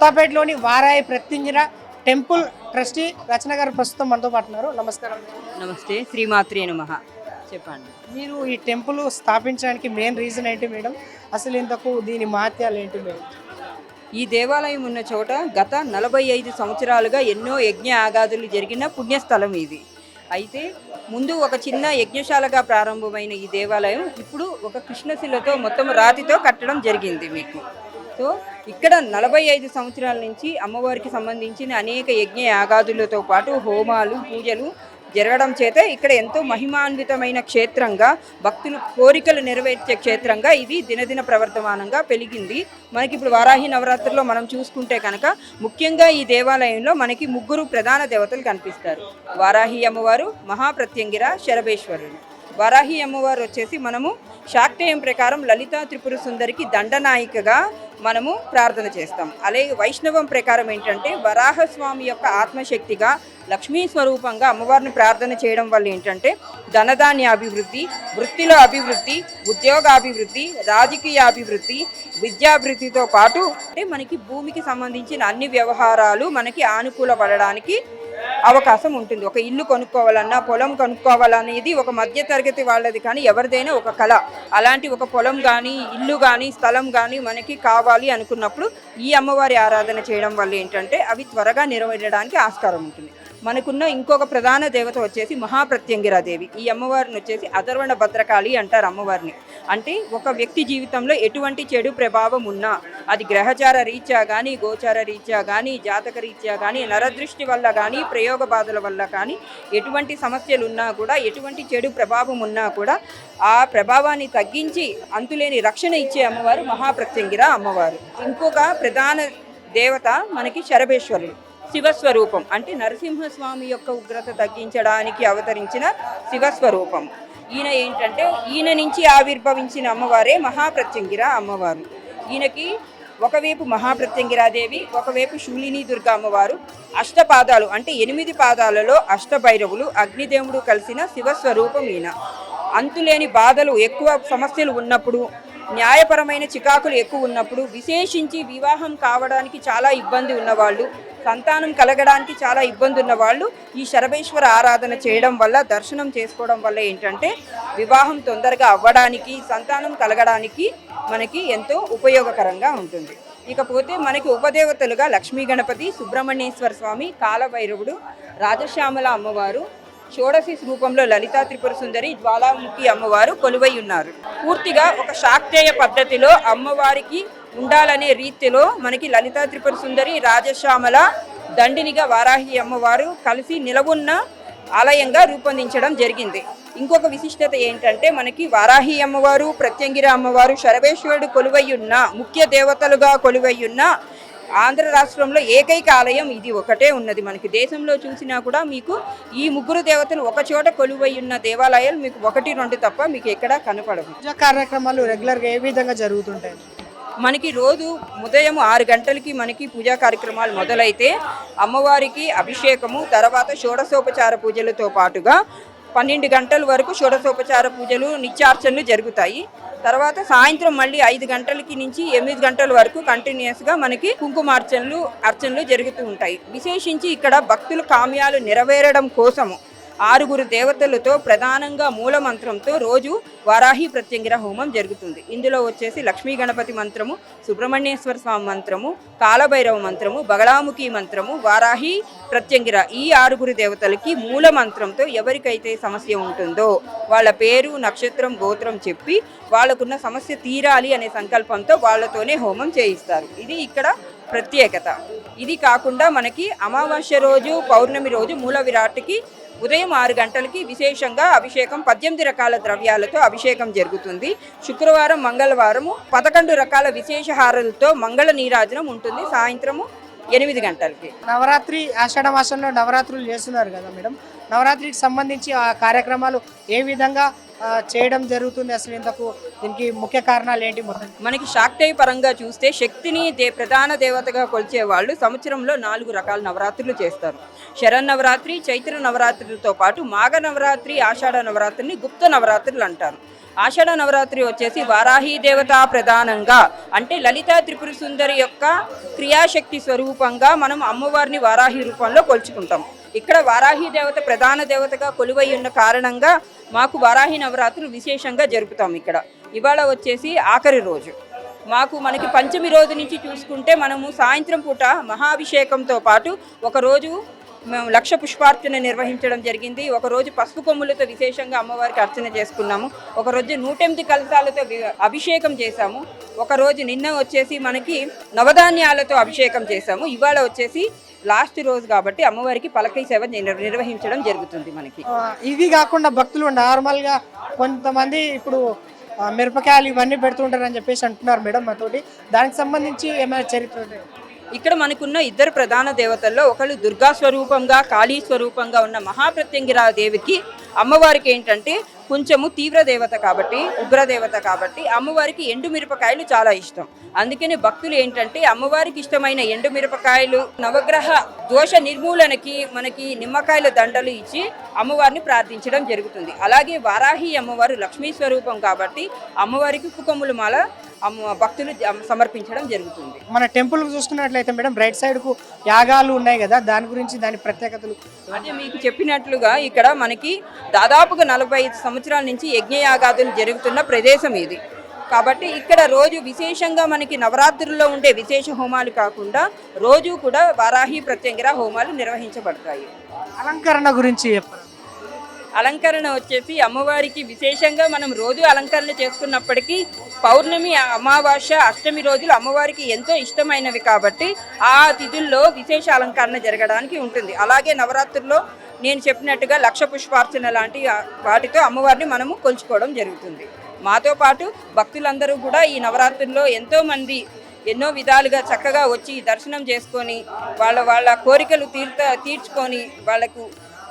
కొత్తపేటలోని వారాయి Pratyangira temple trustee Rachana గారు ప్రస్తుతం మనతో పాటు ఉన్నారు. నమస్కారం. నమస్తే శ్రీమాత్రే నమ. చెప్పండి. మీరు ఈ టెంపుల్ స్థాపించడానికి మెయిన్ రీజన్ ఏంటి మేడం? అసలు ఇంతకు దీని మహత్యాలు ఏంటి మేడం? ఈ దేవాలయం ఉన్న చోట గత నలభై ఐదు సంవత్సరాలుగా ఎన్నో యజ్ఞ ఆగాదులు జరిగిన పుణ్యస్థలం ఇది. అయితే ముందు ఒక చిన్న యజ్ఞశాలగా ప్రారంభమైన ఈ దేవాలయం ఇప్పుడు ఒక కృష్ణశిలతో మొత్తం రాతితో కట్టడం జరిగింది మీకు. సో ఇక్కడ నలభై ఐదు సంవత్సరాల నుంచి అమ్మవారికి సంబంధించిన అనేక యజ్ఞ యాగాదులతో పాటు హోమాలు పూజలు జరగడం చేత ఇక్కడ ఎంతో మహిమాన్వితమైన క్షేత్రంగా భక్తులు కోరికలు నెరవేర్చే క్షేత్రంగా ఇది దినదిన ప్రవర్తమానంగా పెరిగింది. మనకి ఇప్పుడు వారాహి నవరాత్రిలో మనం చూసుకుంటే కనుక ముఖ్యంగా ఈ దేవాలయంలో మనకి ముగ్గురు ప్రధాన దేవతలు కనిపిస్తారు. వారాహి అమ్మవారు మహాప్రత్యంగిర శరభేశ్వరుడు. వారాహి అమ్మవారు వచ్చేసి మనము శాక్తేయం ప్రకారం లలితా త్రిపుర సుందరికి దండనాయికగా మనము ప్రార్థన చేస్తాం. అలాగే వైష్ణవం ప్రకారం ఏంటంటే వరాహస్వామి యొక్క ఆత్మశక్తిగా లక్ష్మీ స్వరూపంగా అమ్మవారిని ప్రార్థన చేయడం వల్ల ఏంటంటే ధనధాన్య అభివృద్ధి వృత్తిలో అభివృద్ధి ఉద్యోగాభివృద్ధి రాజకీయ అభివృద్ధి విద్యాభివృద్ధితో పాటు అంటే మనకి భూమికి సంబంధించిన అన్ని వ్యవహారాలు మనకి ఆనుకూలపడడానికి అవకాశం ఉంటుంది. ఒక ఇల్లు కొనుక్కోవాలన్నా పొలం కొనుక్కోవాలనేది ఒక మధ్య తరగతి వాళ్ళది కానీ ఎవరిదైనా ఒక కళ. అలాంటి ఒక పొలం కానీ ఇల్లు కానీ స్థలం కానీ మనకి కావాలి అనుకున్నప్పుడు ఈ అమ్మవారి ఆరాధన చేయడం వల్ల ఏంటంటే అవి త్వరగా నెరవేరడానికి ఆస్కారం ఉంటుంది. మనకున్న ఇంకొక ప్రధాన దేవత వచ్చేసి మహాప్రత్యంగిరాదేవి. ఈ అమ్మవారిని వచ్చేసి అధర్వణ భద్రకాళి అంటారు అమ్మవారిని. అంటే ఒక వ్యక్తి జీవితంలో ఎటువంటి చెడు ప్రభావం ఉన్నా అది గ్రహచార రీత్యా కానీ గోచార రీత్యా కానీ జాతక రీత్యా కానీ నరదృష్టి వల్ల కానీ ప్రయోగ బాధల వల్ల కానీ ఎటువంటి సమస్యలు ఉన్నా కూడా ఎటువంటి చెడు ప్రభావం ఉన్నా కూడా ఆ ప్రభావాన్ని తగ్గించి అంతులేని రక్షణ ఇచ్చే అమ్మవారు మహాప్రత్యంగిర అమ్మవారు. ఇంకొక ప్రధాన దేవత మనకి శరభేశ్వరుడు. శివస్వరూపం అంటే నరసింహస్వామి యొక్క ఉగ్రత తగ్గించడానికి అవతరించిన శివస్వరూపం. ఈయన ఏంటంటే ఈయన నుంచి ఆవిర్భవించిన అమ్మవారే మహాప్రత్యంగిర అమ్మవారు. ఈయనకి ఒకవైపు మహాప్రత్యంగిరాదేవి ఒకవైపు శూలిని దుర్గా అమ్మవారు. అష్టపాదాలు అంటే ఎనిమిది పాదాలలో అష్టభైరవులు అగ్నిదేవుడు కలిసిన శివస్వరూపం ఈయన. అంతులేని బాధలు ఎక్కువ సమస్యలు ఉన్నప్పుడు న్యాయపరమైన చికాకులు ఎక్కువ ఉన్నప్పుడు విశేషించి వివాహం కావడానికి చాలా ఇబ్బంది ఉన్నవాళ్ళు సంతానం కలగడానికి చాలా ఇబ్బంది ఉన్న వాళ్ళు ఈ శరభేశ్వర ఆరాధన చేయడం వల్ల దర్శనం చేసుకోవడం వల్ల ఏంటంటే వివాహం తొందరగా అవ్వడానికి సంతానం కలగడానికి మనకి ఎంతో ఉపయోగకరంగా ఉంటుంది. ఇకపోతే మనకి ఉపదేవతలుగా లక్ష్మీ గణపతి సుబ్రహ్మణ్యేశ్వర స్వామి కాలభైరవుడు రాజశ్యామల అమ్మవారు షోడశి రూపంలో లలితా త్రిపుర సుందరి జ్వాలాముఖి అమ్మవారు కొలువై ఉన్నారు. పూర్తిగా ఒక శాక్తేయ పద్ధతిలో అమ్మవారికి ఉండాలనే రీతిలో మనకి లలితా త్రిపుర సుందరి రాజశ్యామల దండినిగా వారాహి అమ్మవారు కలిసి నిలవున్న ఆలయంగా రూపొందించడం జరిగింది. ఇంకొక విశిష్టత ఏంటంటే మనకి వారాహి అమ్మవారు ప్రత్యంగిర అమ్మవారు శరవేశ్వరుడు కొలువయ్యున్న ముఖ్య దేవతలుగా కొలువయ్యున్న ఆంధ్ర రాష్ట్రంలో ఏకైక ఆలయం ఇది ఒకటే ఉన్నది. మనకి దేశంలో చూసినా కూడా మీకు ఈ ముగ్గురు దేవతలు ఒక చోట కొలువై ఉన్న దేవాలయాలు మీకు ఒకటి రెండు తప్ప మీకు ఎక్కడా కనపడవు. పూజా కార్యక్రమాలు రెగ్యులర్గా ఏ విధంగా జరుగుతుంటాయి? మనకి రోజు ఉదయం ఆరు గంటలకి మనకి పూజా కార్యక్రమాలు మొదలైతే అమ్మవారికి అభిషేకము తర్వాత షోడశోపచార పూజలతో పాటుగా పన్నెండు గంటల వరకు షోడశోపచార పూజలు నిత్యార్చనలు జరుగుతాయి. తర్వాత సాయంత్రం మళ్ళీ ఐదు గంటలకి నుంచి ఎనిమిది గంటల వరకు కంటిన్యూస్గా మనకి కుంకుమార్చనలు అర్చనలు జరుగుతూ ఉంటాయి. విశేషించి ఇక్కడ భక్తుల కామ్యాలు నెరవేరడం కోసము ఆరుగురు దేవతలతో ప్రధానంగా మూల మంత్రంతో రోజు వారాహి ప్రత్యంగిర హోమం జరుగుతుంది. ఇందులో వచ్చేసి లక్ష్మీ గణపతి మంత్రము సుబ్రహ్మణ్యేశ్వర స్వామి మంత్రము కాలభైరవ మంత్రము బగళాముఖి మంత్రము వారాహి ప్రత్యంగిర ఈ ఆరుగురు దేవతలకి మూల మంత్రంతో ఎవరికైతే సమస్య ఉంటుందో వాళ్ళ పేరు నక్షత్రం గోత్రం చెప్పి వాళ్ళకున్న సమస్య తీరాలి అనే సంకల్పంతో వాళ్ళతోనే హోమం చేయిస్తారు. ఇది ఇక్కడ ప్రత్యేకత. ఇది కాకుండా మనకి అమావాస్య రోజు పౌర్ణమి రోజు మూల విరాట్కి ఉదయం ఆరు గంటలకి విశేషంగా అభిషేకం పద్దెనిమిది రకాల ద్రవ్యాలతో అభిషేకం జరుగుతుంది. శుక్రవారం మంగళవారము పదకొండు రకాల విశేష హారలతో మంగళ నీరాజనం ఉంటుంది. సాయంత్రము ఎనిమిది గంటలకి. నవరాత్రి ఆషాఢ మాసంలో నవరాత్రులు చేస్తున్నారు కదా మేడం. నవరాత్రికి సంబంధించి ఆ కార్యక్రమాలు ఏ విధంగా చేయడం జరుగుతుంది అసలు ఇంతకు దీనికి ముఖ్య కారణాలు ఏంటి మొత్తం? మనకి శాక్తేయ పరంగా చూస్తే శక్తిని దే ప్రధాన దేవతగా కొలిచే వాళ్ళు సంవత్సరంలో నాలుగు రకాల నవరాత్రులు చేస్తారు. శరన్నవరాత్రి చైత్ర నవరాత్రులతో పాటు మాఘ నవరాత్రి ఆషాఢ నవరాత్రిని గుప్త నవరాత్రులు అంటారు. ఆషాఢ నవరాత్రి వచ్చేసి వారాహి దేవత ప్రధానంగా అంటే లలితా త్రిపుర సుందరి యొక్క క్రియాశక్తి స్వరూపంగా మనం అమ్మవారిని వారాహి రూపంలో కొలుచుకుంటాం. ఇక్కడ వారాహి దేవత ప్రధాన దేవతగా కొలువై ఉన్న కారణంగా మాకు వారాహి నవరాత్రులు విశేషంగా జరుపుతాం ఇక్కడ. ఇవాళ వచ్చేసి ఆఖరి రోజు. మాకు మనకి పంచమి రోజు నుంచి చూసుకుంటే మనము సాయంత్రం పూట మహాభిషేకంతో పాటు ఒకరోజు మేము లక్ష పుష్పార్చన నిర్వహించడం జరిగింది. ఒకరోజు పసుపు కొమ్ములతో విశేషంగా అమ్మవారికి అర్చన చేసుకున్నాము. ఒకరోజు నూటెనిమిది కలసాలతో అభిషేకం చేశాము. ఒకరోజు నిన్న వచ్చేసి మనకి నవధాన్యాలతో అభిషేకం చేశాము. ఇవాళ వచ్చేసి లాస్ట్ రోజు కాబట్టి అమ్మవారికి పలకై సేవ నిర్వహించడం జరుగుతుంది మనకి. ఇది ఇవి కాకుండా భక్తులు నార్మల్గా కొంతమంది ఇప్పుడు మిరపకాయలు ఇవన్నీ పెడుతుంటారని చెప్పేసి అంటున్నారు మేడం మాతోటి. దానికి సంబంధించి ఏమైనా చరిత్ర ఇక్కడ మనకున్న ఇద్దరు ప్రధాన దేవతల్లో ఒకళ్ళు దుర్గా స్వరూపంగా కాళీ స్వరూపంగా ఉన్న మహాప్రత్యంగిరా దేవికి అమ్మవారికి ఏంటంటే కొంచెము తీవ్ర దేవత కాబట్టి ఉగ్రదేవత కాబట్టి అమ్మవారికి ఎండు మిరపకాయలు చాలా ఇష్టం. అందుకని భక్తులు ఏంటంటే అమ్మవారికి ఇష్టమైన ఎండు మిరపకాయలు నవగ్రహ దోష నిర్మూలనకి మనకి నిమ్మకాయల దండలు ఇచ్చి అమ్మవారిని ప్రార్థించడం జరుగుతుంది. అలాగే వారాహి అమ్మవారు లక్ష్మీ స్వరూపం కాబట్టి అమ్మవారికి కుకములు మాల భక్తులు సమర్పించడం జరుగుతుంది. మన టెంపుల్ చూసుకున్నట్లయితే మేడం రైట్ సైడ్కు యాగాలు ఉన్నాయి కదా దాని గురించి దాని ప్రత్యేకతలు అదే మీకు చెప్పినట్లుగా ఇక్కడ మనకి దాదాపుగా నలభై ఐదు సంవత్సరాల నుంచి యజ్ఞయాగాదులు జరుగుతున్న ప్రదేశం ఇది. కాబట్టి ఇక్కడ రోజు విశేషంగా మనకి నవరాత్రుల్లో ఉండే విశేష హోమాలు కాకుండా రోజు కూడా వారాహి ప్రత్యంగిర హోమాలు నిర్వహించబడతాయి. అలంకరణ గురించి చెప్పండి అలంకరణ వచ్చేసి అమ్మవారికి విశేషంగా మనం రోజు అలంకరణ చేసుకున్నప్పటికీ పౌర్ణమి అమావాస్య అష్టమి రోజులు అమ్మవారికి ఎంతో ఇష్టమైనవి కాబట్టి ఆ తిథుల్లో విశేష అలంకరణ జరగడానికి ఉంటుంది. అలాగే నవరాత్రుల్లో నేను చెప్పినట్టుగా లక్ష పుష్పార్చన లాంటి వాటితో అమ్మవారిని మనము కొలుచుకోవడం జరుగుతుంది. మాతో పాటు భక్తులందరూ కూడా ఈ నవరాత్రుల్లో ఎంతోమంది ఎన్నో విధాలుగా చక్కగా వచ్చి దర్శనం చేసుకొని వాళ్ళ వాళ్ళ కోరికలు తీర్త తీర్చుకొని వాళ్ళకు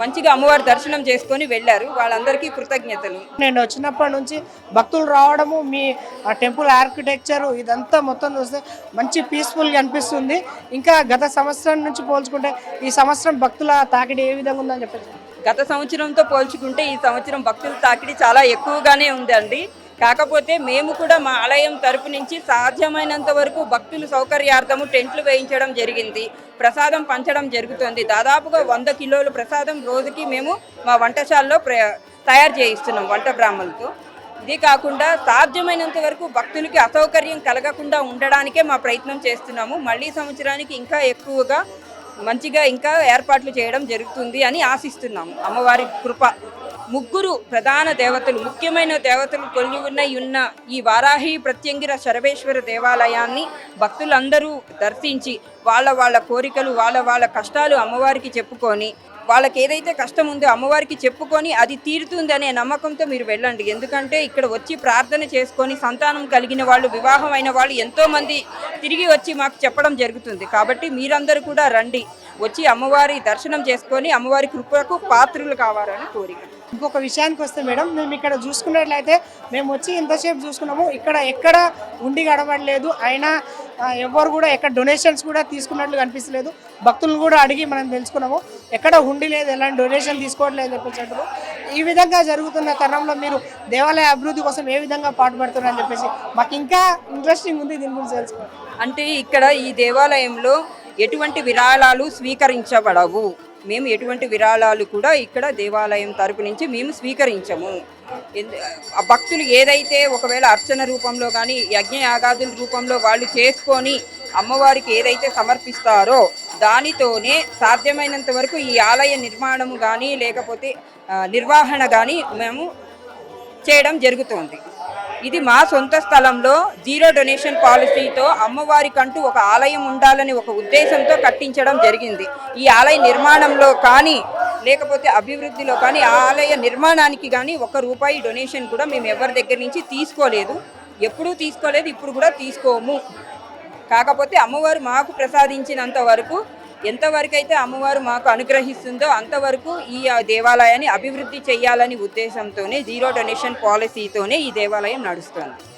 మంచిగా అమ్మవారి దర్శనం చేసుకొని వెళ్ళారు. వాళ్ళందరికీ కృతజ్ఞతలు. నేను వచ్చినప్పటి నుంచి భక్తులు రావడము మీ ఆ టెంపుల్ ఆర్కిటెక్చర్ ఇదంతా మొత్తం చూస్తే మంచి పీస్ఫుల్గా అనిపిస్తుంది. ఇంకా గత సంవత్సరం నుంచి పోల్చుకుంటే ఈ సంవత్సరం భక్తుల తాకిడి ఏ విధంగా ఉందని చెప్పేసి. గత సంవత్సరంతో పోల్చుకుంటే ఈ సంవత్సరం భక్తుల తాకిడి చాలా ఎక్కువగానే ఉందండి. కాకపోతే మేము కూడా మా ఆలయం తరపు నుంచి సాధ్యమైనంత వరకు భక్తులు సౌకర్యార్థము టెంట్లు వేయించడం జరిగింది. ప్రసాదం పంచడం జరుగుతుంది. దాదాపుగా వంద కిలోలు ప్రసాదం రోజుకి మేము మా వంటశాలలో ప్ర తయారు చేయిస్తున్నాం వంట బ్రాహ్మణులతో. ఇది కాకుండా సాధ్యమైనంత వరకు భక్తులకి అసౌకర్యం కలగకుండా ఉండడానికే మా ప్రయత్నం చేస్తున్నాము. మళ్ళీ సంవత్సరానికి ఇంకా ఎక్కువగా మంచిగా ఇంకా ఏర్పాట్లు చేయడం జరుగుతుంది అని ఆశిస్తున్నాము. అమ్మవారి కృప. ముగ్గురు ప్రధాన దేవతలు ముఖ్యమైన దేవతలు కొల్లి ఉన్న ఉన్న ఈ వారాహి ప్రత్యంగిర శరవేశ్వర దేవాలయాన్ని భక్తులందరూ దర్శించి వాళ్ళ వాళ్ళ కోరికలు వాళ్ళ వాళ్ళ కష్టాలు అమ్మవారికి చెప్పుకొని వాళ్ళకి ఏదైతే కష్టం ఉందో అమ్మవారికి చెప్పుకొని అది తీరుతుంది అనే నమ్మకంతో మీరు వెళ్ళండి. ఎందుకంటే ఇక్కడ వచ్చి ప్రార్థన చేసుకొని సంతానం కలిగిన వాళ్ళు వివాహం అయిన వాళ్ళు ఎంతోమంది తిరిగి వచ్చి మాకు చెప్పడం జరుగుతుంది. కాబట్టి మీరందరూ కూడా రండి. వచ్చి అమ్మవారి దర్శనం చేసుకొని అమ్మవారి కృపకు పాత్రులు కావాలని కోరిక. ఇంకొక విషయానికి వస్తే మేడం మేము ఇక్కడ చూసుకున్నట్లయితే మేము వచ్చి ఇంతసేపు చూసుకున్నాము. ఇక్కడ ఎక్కడ ఉండి గడవడలేదు అయినా ఎవరు కూడా ఎక్కడ డొనేషన్స్ కూడా తీసుకున్నట్లు కనిపిస్తలేదు. భక్తులను కూడా అడిగి మనం తెలుసుకున్నాము. ఎక్కడ ఉండి లేదు ఎలాంటి డొనేషన్ తీసుకోవట్లేదు అంటారు ఈ విధంగా జరుగుతున్న తరుణంలో మీరు దేవాలయ అభివృద్ధి కోసం ఏ విధంగా పాటుపడుతున్నారని చెప్పేసి మాకు ఇంకా ఇంట్రెస్టింగ్ ఉంది దీని గురించి తెలుసుకోవాలి. అంటే ఇక్కడ ఈ దేవాలయంలో ఎటువంటి విరాళాలు స్వీకరించబడవు. మేము ఎటువంటి విరాళాలు కూడా ఇక్కడ దేవాలయం తరపు నుంచి మేము స్వీకరించము. భక్తులు ఏదైతే ఒకవేళ అర్చన రూపంలో కానీ యజ్ఞయాగాదుల రూపంలో వాళ్ళు చేసుకొని అమ్మవారికి ఏదైతే సమర్పిస్తారో దానితోనే సాధ్యమైనంత వరకు ఈ ఆలయ నిర్మాణము కానీ లేకపోతే నిర్వహణ కానీ మేము చేయడం జరుగుతోంది. ఇది మా సొంత స్థలంలో జీరో డొనేషన్ పాలసీతో అమ్మవారికంటూ ఒక ఆలయం ఉండాలని ఒక ఉద్దేశంతో కట్టించడం జరిగింది. ఈ ఆలయ నిర్మాణంలో కానీ లేకపోతే అభివృద్ధిలో కానీ ఆ ఆలయ నిర్మాణానికి కానీ ఒక్క రూపాయి డొనేషన్ కూడా మేము ఎవరి దగ్గర నుంచి తీసుకోలేదు. ఎప్పుడూ తీసుకోలేదు ఇప్పుడు కూడా తీసుకోము. కాకపోతే అమ్మవారు మాకు ప్రసాదించినంత వరకు ఎంతవరకు అయితే అమ్మవారు మాకు అనుగ్రహిస్తుందో అంతవరకు ఈ దేవాలయాన్ని అభివృద్ధి చేయాలని ఉద్దేశంతోనే జీరో డొనేషన్ పాలసీతోనే ఈ దేవాలయం నడుస్తుంది.